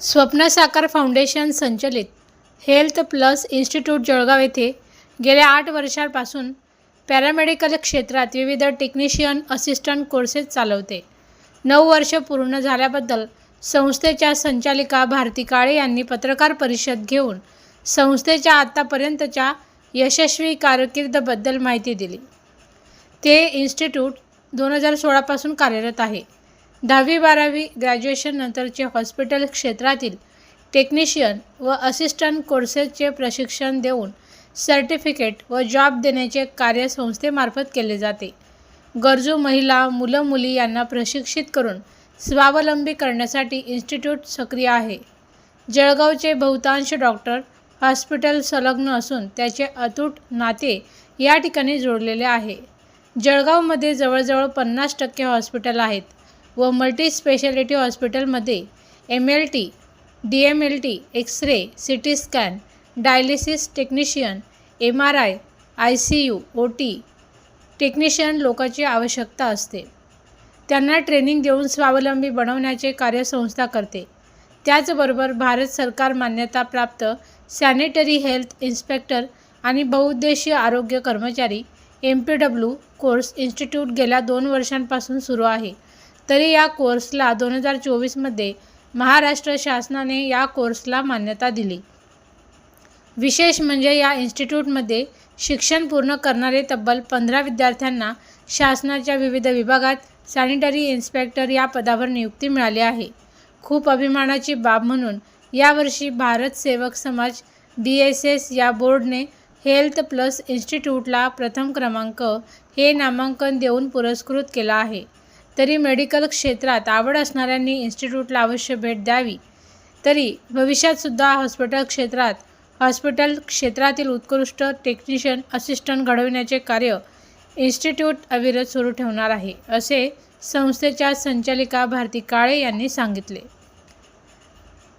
स्वप्न साकार फाउंडेशन संचलित हेल्थ प्लस इन्स्टिट्यूट जळगाव येथे गेल्या आठ वर्षांपासून पॅरामेडिकल क्षेत्रात विविध टेक्निशियन असिस्टंट कोर्सेस चालवते. नऊ वर्ष पूर्ण झाल्याबद्दल संस्थेच्या संचालिका भारती काळे यांनी पत्रकार परिषद घेऊन संस्थेच्या आत्तापर्यंतच्या यशस्वी कारकीर्दबद्दल माहिती दिली. ते इन्स्टिट्यूट दोन हजार सोळापासून कार्यरत आहे. दहावी बारावी ग्रॅज्युएशन नंतरचे हॉस्पिटल क्षेत्रातील टेक्निशियन व असिस्टंट कोर्सेसचे प्रशिक्षण देऊन सर्टिफिकेट व जॉब देण्याचे कार्य संस्थेमार्फत केले जाते. गरजू महिला मुलं मुली यांना प्रशिक्षित करून स्वावलंबी करण्यासाठी इन्स्टिट्यूट सक्रिय आहे. जळगावचे बहुतांश डॉक्टर हॉस्पिटल संलग्न असून त्याचे अतूट नाते या ठिकाणी जोडलेले आहे. जळगावमध्ये जवळजवळ पन्नास टक्के हॉस्पिटल आहेत. व मल्टी स्पेशालिटी हॉस्पिटलमध्ये M L T D M L T X ray C T scan dialysis technician M R I I C U O T technician लोकांची आवश्यकता असते. त्यांना ट्रेनिंग देऊन स्वावलंबी बनवण्याचे कार्य संस्था करते. त्याचबरोबर भारत सरकार मान्यताप्राप्त सॅनिटरी हेल्थ इन्स्पेक्टर आणि बहुउद्देशीय आरोग्य कर्मचारी M P W course institute गेल्या दोन वर्षांपासून सुरू आहे. तरी या कोर्सला दोन हजार चोवीसमध्ये महाराष्ट्र शासनाने या कोर्सला मान्यता दिली. विशेष म्हणजे या इन्स्टिट्यूटमध्ये शिक्षण पूर्ण करणारे तब्बल पंधरा विद्यार्थ्यांना शासनाच्या विविध विभागात सॅनिटरी इन्स्पेक्टर या पदावर नियुक्ती मिळाली आहे. खूप अभिमानाची बाब म्हणून यावर्षी भारत सेवक समाज बी एस एस या बोर्डने हेल्थ प्लस इन्स्टिट्यूटला प्रथम क्रमांक हे नामांकन देऊन पुरस्कृत केला आहे. तरी मेडिकल क्षेत्रात आवड असणाऱ्यांनी इन्स्टिट्यूटला अवश्य भेट द्यावी. तरी भविष्यातसुद्धा हॉस्पिटल क्षेत्रात हॉस्पिटल क्षेत्रातील उत्कृष्ट टेक्निशियन असिस्टंट घडविण्याचे कार्य इन्स्टिट्यूट अविरत सुरू ठेवणार आहे असे संस्थेच्या संचालिका भारती काळे यांनी सांगितले.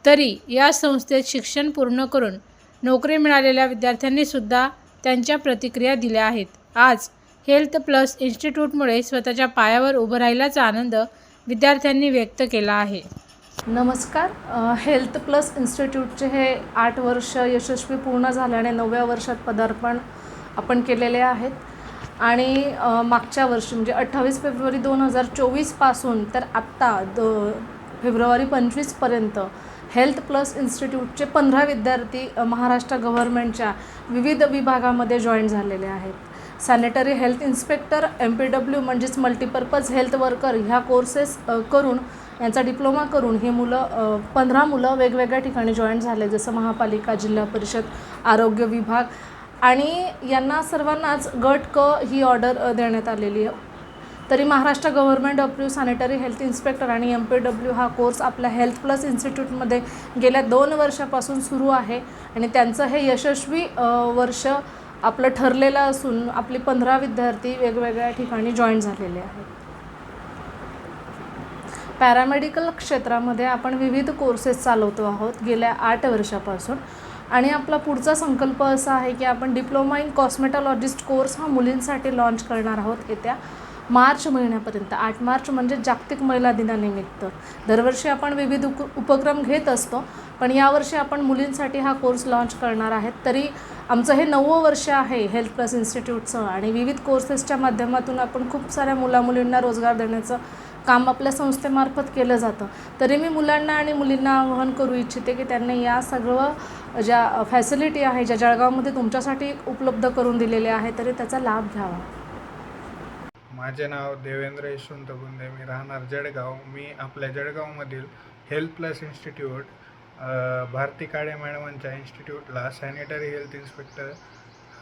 तरी या संस्थेत शिक्षण पूर्ण करून नोकरी मिळालेल्या विद्यार्थ्यांनीसुद्धा त्यांच्या प्रतिक्रिया दिल्या आहेत. आज हेल्थ प्लस इन्स्टिट्यूटमुळे स्वतःच्या पायावर उभं राहिल्याचा आनंद विद्यार्थ्यांनी व्यक्त केला आहे. नमस्कार. हेल्थ प्लस इन्स्टिट्यूटचे हे आठ वर्ष यशस्वी पूर्ण झाल्याने नवव्या वर्षात पदार्पण आपण केलेले आहेत. आणि मागच्या वर्षी म्हणजे अठ्ठावीस फेब्रुवारी दोन हजार चोवीसपासून तर आत्ता द फेब्रुवारी पंचवीसपर्यंत हेल्थ प्लस इन्स्टिट्यूटचे पंधरा विद्यार्थी महाराष्ट्र गव्हर्नमेंटच्या विविध विभागामध्ये जॉईन झालेले आहेत. Sanitary health inspector M P W म्हणजेच मल्टीपर्पज हेल्थ वर्कर ह्या कोर्सेस करून यांचा डिप्लोमा करून ही मुलं पंधरा मुलं वेगवेगळ्या ठिकाणी जॉईन झाले जसं महापालिका जिल्हा परिषद आरोग्य विभाग. आणि यांना सर्वांनाच गट क ही ऑर्डर देण्यात आलेली आहे. तरी Maharashtra government approve sanitary health inspector आणि एम पी डब्ल्यू हा कोर्स आपल्या हेल्थ प्लस इन्स्टिट्यूटमध्ये गेल्या दोन वर्षापासून सुरू आहे. आणि त्यांचं हे यशस्वी वर्ष आपलं ठरलेलं असून आपली पंधरा विद्यार्थी वेगवेगळ्या ठिकाणी जॉईन झालेले आहेत. पॅरामेडिकल क्षेत्रामध्ये आपण विविध कोर्सेस चालवतो आहोत गेल्या आठ वर्षापासून. आणि आपला पुढचा संकल्प असा आहे की आपण डिप्लोमा इन कॉस्मेटॉलॉजिस्ट कोर्स हा मुलींसाठी लॉन्च करणार आहोत येत्या मार्च महिन्यापर्यंत. आठ मार्च म्हणजे जागतिक महिला दिनानिमित्त. दरवर्षी आपण विविध उप उपक्रम घेत असतो पण यावर्षी आपण मुलींसाठी हा कोर्स लॉन्च करणार आहेत. तरी आमचं हे नववं वर्ष आहे हेल्थ प्लस इन्स्टिट्यूटचं आणि विविध कोर्सेसच्या माध्यमातून आपण खूप साऱ्या मुलामुलींना रोजगार देण्याचं काम आपल्या संस्थेमार्फत केलं जातं. तरी मी मुलांना आणि मुलींना आवाहन करू इच्छिते की त्यांनी या सगळं ज्या फॅसिलिटी आहे ज्या जळगावमध्ये तुमच्यासाठी उपलब्ध करून दिलेल्या आहे तरी त्याचा लाभ घ्यावा. माझे नाव देवेंद्र यशवंत गुंदे मी राहणार जळगाव. मी आपल्या जळगावमधील health plus institute Bharti Kale मॅडमांच्या इन्स्टिट्यूटला सॅनिटरी हेल्थ इन्स्पेक्टर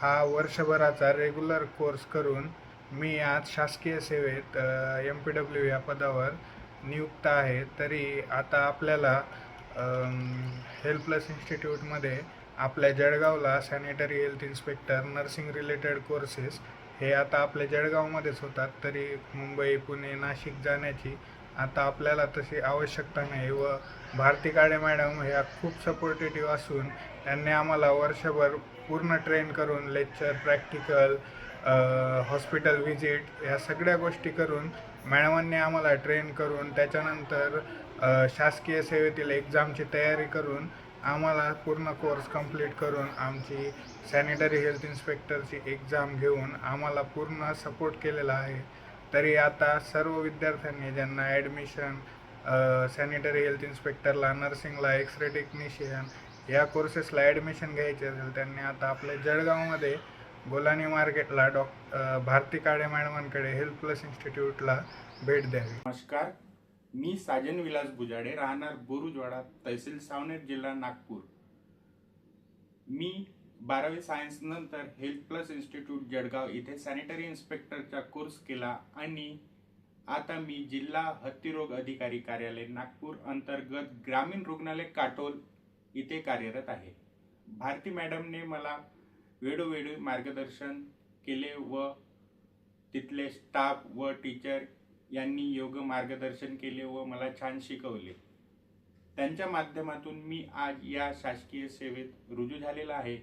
हा वर्षभराचा रेग्युलर कोर्स करून मी आज शासकीय सेवेत एम पी डब्ल्यू या पदावर नियुक्त आहे. तरी आता आपल्याला हेल्थ प्लस इन्स्टिट्यूटमध्ये आपल्या जळगावला sanitary health inspector nursing related courses हे आता आपल्या जळगावमध्येच होतात. तरी मुंबई पुणे नाशिक जाण्याची आता आपल्याला तशी आवश्यकता नाही व भारती काळे मॅडम ह्या खूप सपोर्टेटिव्ह असून त्यांनी आम्हाला वर्षभर पूर्ण ट्रेन करून लेक्चर प्रॅक्टिकल हॉस्पिटल व्हिजिट ह्या सगळ्या गोष्टी करून मॅडमांनी आम्हाला ट्रेन करून त्याच्यानंतर शासकीय सेवेतील एक्झामची तयारी करून आम्हाला पूर्ण कोर्स कंप्लीट करून आमची सॅनिटरी हेल्थ इन्स्पेक्टरची एक्झाम घेऊन आम्हाला पूर्ण सपोर्ट केलेला आहे. तरी आता सर्व विद्यार्थ्यांनी ज्यांना ॲडमिशन सॅनिटरी हेल्थ इन्स्पेक्टरला नर्सिंगला एक्सरे टेक्निशियन या कोर्सेसला ॲडमिशन घ्यायचे असेल त्यांनी आता आपल्या जळगावमध्ये गोलानी मार्केटला डॉक्टर भारती काळे मॅडमांकडे हेल्थ प्लस इन्स्टिट्यूटला भेट द्यावी. नमस्कार. मी साजन विलास बुजाडे राहणार बोरुजवाडा तहसील सावनेर जिल्हा नागपूर. मी बारावी सायन्स नंतर हेल्थ प्लस इन्स्टिट्यूट जळगाव इथे सॅनिटरी इन्स्पेक्टरचा कोर्स केला आणि आता मी जिल्हा हत्तीरोग अधिकारी कार्यालय नागपूर अंतर्गत ग्रामीण रुग्णालय काटोल इथे कार्यरत आहे. भारती मॅडमने मला वेळोवेळी मार्गदर्शन केले व तिथले स्टाफ व टीचर यांनी योग मार्गदर्शन केले व मला छान शिकवले. त्यांच्या माध्यमातून मी आज या शासकीय सेवेत रुजू झालेला आहे.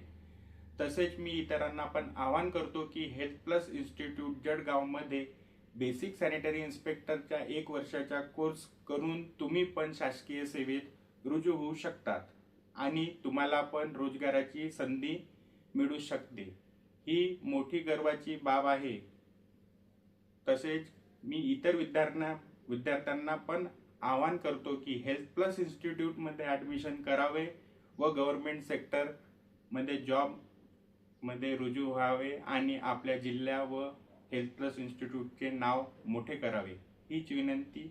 तसेच मी इतरांना पण आवाहन करतो की हेल्थ प्लस इन्स्टिट्यूट जळगावमध्ये बेसिक सॅनिटरी इन्स्पेक्टरच्या एक वर्षाचा कोर्स करून तुम्ही पण शासकीय सेवेत रुजू होऊ शकतात आणि तुम्हाला पण रोजगाराची संधी मिळू शकते. ही मोठी गर्वाची बाब आहे. तसेच मी इतर विद्यार्थ्यांना विद्यार्थ्यांना पण आवाहन करतो की हेल्थ प्लस इन्स्टिट्यूटमध्ये ॲडमिशन करावे व गव्हर्मेंट सेक्टरमध्ये जॉबमध्ये रुजू व्हावे आणि आपल्या जिल्ह्या व हेल्थ प्लस इन्स्टिट्यूटचे नाव मोठे करावे. हीच विनंती